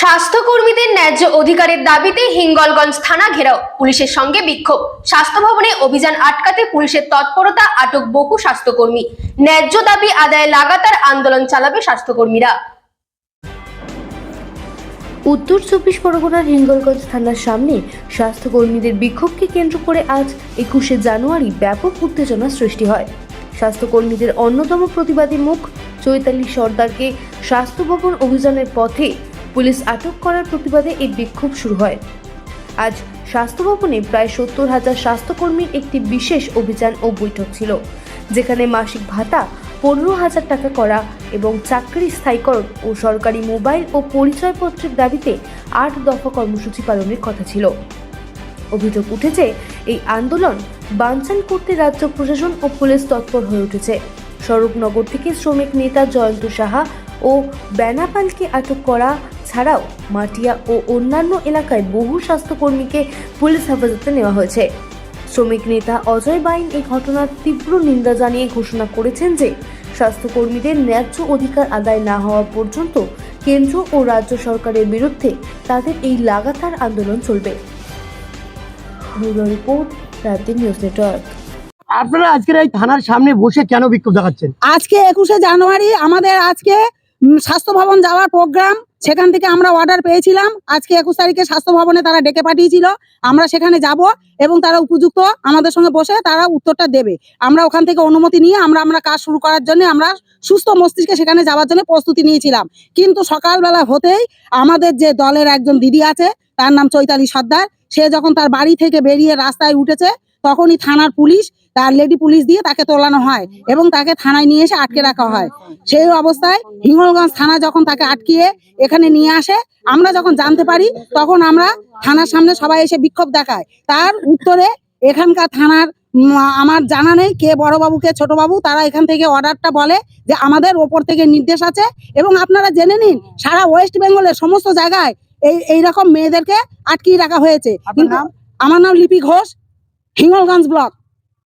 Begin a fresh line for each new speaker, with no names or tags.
স্বাস্থ্যকর্মীদের ন্যায্য অধিকারের দাবিতে হিঙ্গলগঞ্জ থানা ঘেরাও। পুলিশের সঙ্গে বিক্ষোভ। স্বাস্থ্য ভবনে অভিযান আটকাতে পুলিশের তৎপরতা আটক বহু স্বাস্থ্যকর্মী। ন্যায্য দাবি আদায়ে লাগাতার আন্দোলন চালাবে স্বাস্থ্যকর্মীরা।
উত্তর চব্বিশ পরগনার হিঙ্গলগঞ্জ থানার সামনে স্বাস্থ্যকর্মীদের বিক্ষোভকে কেন্দ্র করে আজ একুশে জানুয়ারি ব্যাপক উত্তেজনা সৃষ্টি হয়। স্বাস্থ্যকর্মীদের অন্যতম প্রতিবাদী মুখ চৈতালি সর্দারকে স্বাস্থ্য ভবন অভিযানের পথে পুলিশ আটক করার প্রতিবাদে এই বিক্ষোভ শুরু হয়। আজ স্বাস্থ্য ভবনে প্রায় সত্তর হাজার স্বাস্থ্যকর্মীর একটি বিশেষ অভিযান ও বৈঠক ছিল, যেখানে মাসিক ভাতা, পনেরো হাজার টাকা করা এবং চাকরি স্থায়ীকরণ ও সরকারি মোবাইল ও পরিচয়পত্রের দাবিতে আট দফা কর্মসূচি পালনের কথা ছিল। অভিযোগ উঠেছে, এই আন্দোলন বানচাল করতে রাজ্য প্রশাসন ও পুলিশ তৎপর হয়ে উঠেছে। স্বরূপনগর থেকে শ্রমিক নেতা জয়ন্ত সাহা ও বেনাপালকে আটক করা ছাড়াও মাটিয়া ও অন্যান্য এলাকায় বহু স্বাস্থ্যকর্মীকে পুলিশ হেফাজতে নেওয়া হয়েছে। শ্রমিক নেতা অজয় বাইন এই ঘটনার তীব্র নিন্দা জানিয়ে ঘোষণা করেছেন যে স্বাস্থ্যকর্মীদের ন্যায্য অধিকার আদায় না হওয়া পর্যন্ত কেন্দ্র ও রাজ্য সরকারের বিরুদ্ধে তাদের এই লাগাতার আন্দোলন চলবে। রিপোর্ট রাজ্যের নিউজ নেটওয়ার্ক।
আপনারা আজকের এই থানার সামনে বসে কেন বিক্ষোভ দেখাচ্ছেন?
আজকে একুশে জানুয়ারি আমাদের আজকে স্বাস্থ্য ভবন যাওয়ার প্রোগ্রাম সেখান থেকে আমরা অর্ডার পেয়েছিলাম। আজকে একুশ তারিখে স্বাস্থ্য ভবনে তারা ডেকে পাঠিয়েছিল। আমরা সেখানে যাব এবং তারা উপযুক্ত আমাদের সঙ্গে বসে তারা উত্তরটা দেবে। আমরা ওখান থেকে অনুমতি নিয়ে আমরা আমরা কাজ শুরু করার জন্য আমরা সুস্থ মস্তিষ্কে সেখানে যাওয়ার জন্য প্রস্তুতি নিয়েছিলাম। কিন্তু সকালবেলা হতেই আমাদের যে দলের একজন দিদি আছে, তার নাম চৈতালি সর্দার, সে যখন তার বাড়ি থেকে বেরিয়ে রাস্তায় উঠেছে, তখনই থানার পুলিশ তার লেডি পুলিশ দিয়ে তাকে তোলানো হয় এবং তাকে থানায় নিয়ে এসে আটকে রাখা হয়। সেই অবস্থায় হিঙ্গলগঞ্জ থানা যখন তাকে আটকিয়ে এখানে নিয়ে আসে আমরা যখন জানতে পারি তখন আমরা থানার সামনে সবাই এসে বিক্ষোভ দেখায়। তার উত্তরে এখানকার থানার আমার জানা নেই কে বড় বাবু কে ছোট বাবু তারা এখান থেকে অর্ডারটা বলে যে আমাদের ওপর থেকে নির্দেশ আছে এবং আপনারা জেনে নিন সারা ওয়েস্ট বেঙ্গলের সমস্ত জায়গায় এই এইরকম মেয়েদেরকে আটকিয়ে রাখা হয়েছে। কিন্তু? আমার নাম লিপি ঘোষ হিঙ্গলগঞ্জ ব্লক।